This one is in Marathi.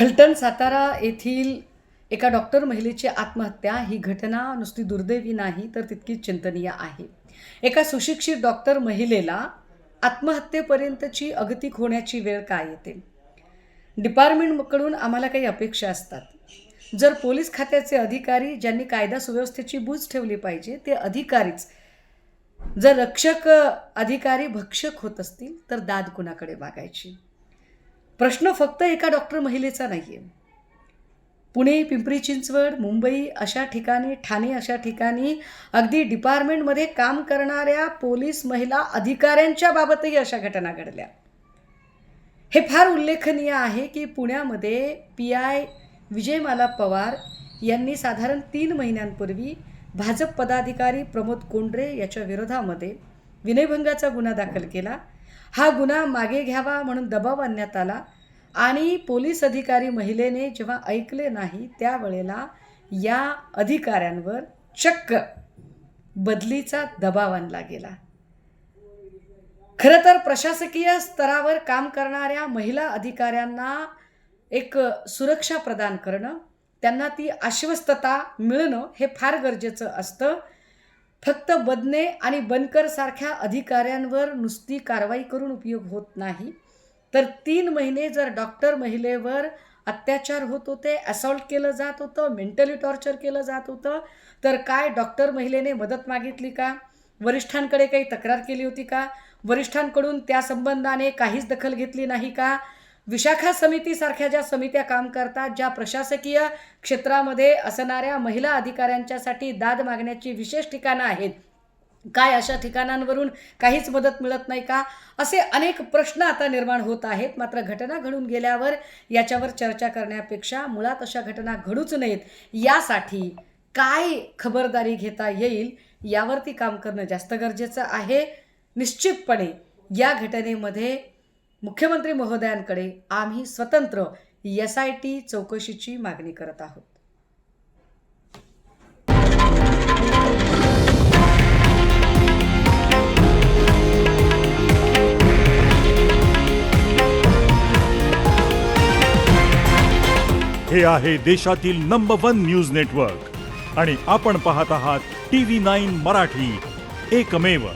फलटण सातारा येथील एका डॉक्टर महिलेची आत्महत्या ही घटना नुसती दुर्दैवी नाही तर तितकी चिंतनीय आहे. एका सुशिक्षित डॉक्टर महिलेला आत्महत्येपर्यंतची अगतिक होण्याची वेळ काय येते? डिपार्टमेंटकडून आम्हाला काही अपेक्षा असतात. जर पोलीस खात्याचे अधिकारी ज्यांनी कायदा सुव्यवस्थेची बूज ठेवली पाहिजे ते अधिकारीच जर रक्षक अधिकारी भक्षक होत असतील तर दाद कुणाकडे मागायची? प्रश्न फक्त एका डॉक्टर महिलेचा नाही आहे पुणे पिंपरी चिंचवड मुंबई अशा ठिकाणी ठाणे अशा ठिकाणी अगदी डिपार्टमेंटमध्ये काम करणाऱ्या पोलीस महिला अधिकाऱ्यांच्या बाबतही अशा घटना घडल्या. हे फार उल्लेखनीय आहे की पुण्यामध्ये पी आय विजयमाला पवार यांनी साधारण तीन महिन्यांपूर्वी भाजप पदाधिकारी प्रमोद कोंडरे याच्या विरोधामध्ये विनयभंगाचा गुन्हा दाखल केला. हा गुन्हा मागे घ्यावा म्हणून दबाव आणण्यात आला आणि पोलीस अधिकारी महिलेने जेव्हा ऐकले नाही त्यावेळेला या अधिकाऱ्यांवर चक्क बदलीचा दबाव आणला गेला. खरं तर प्रशासकीय स्तरावर काम करणाऱ्या महिला अधिकाऱ्यांना एक सुरक्षा प्रदान करणं त्यांना ती आश्वस्तता मिळणं हे फार गरजेचं असतं. फक्त बदने आणि बनकरसारख्या अधिकाऱ्यांवर नुसती कारवाई करून उपयोग होत नाही. तर तीन महिने जर डॉक्टर महिलेवर अत्याचार होत होते असॉल्ट केलं जात होतं मेंटली टॉर्चर केलं जात होतं तर काय डॉक्टर महिलेने मदत मागितली का? वरिष्ठांकडे काही तक्रार केली होती का? वरिष्ठांकडून त्या संबंधाने काहीच दखल घेतली नाही का? विशाखा समितीसारख्या ज्या समित्या काम करतात ज्या प्रशासकीय क्षेत्रामध्ये असणाऱ्या महिला अधिकाऱ्यांच्यासाठी दाद मागण्याची विशेष ठिकाणं आहेत काय अशा ठिकाणांवरून काहीच मदत मिळत नाही का? असे अनेक प्रश्न आता निर्माण होत आहेत. मात्र घटना घडून गेल्यावर याच्यावर चर्चा करण्यापेक्षा मुळात अशा घटना घडूच नयेत. यासाठी काय खबरदारी घेता येईल यावरती काम करणं जास्त गरजेचं आहे. निश्चितपणे या घटनेमध्ये मुख्यमंत्री महोदयांकडे आम्ही स्वतंत्र एस आय टी चौकशीची मागणी करत आहोत. हे आहे देशातील नंबर वन न्यूज नेटवर्क आणि आपण पाहत आहात टी व्ही नाईन मराठी. एकमेव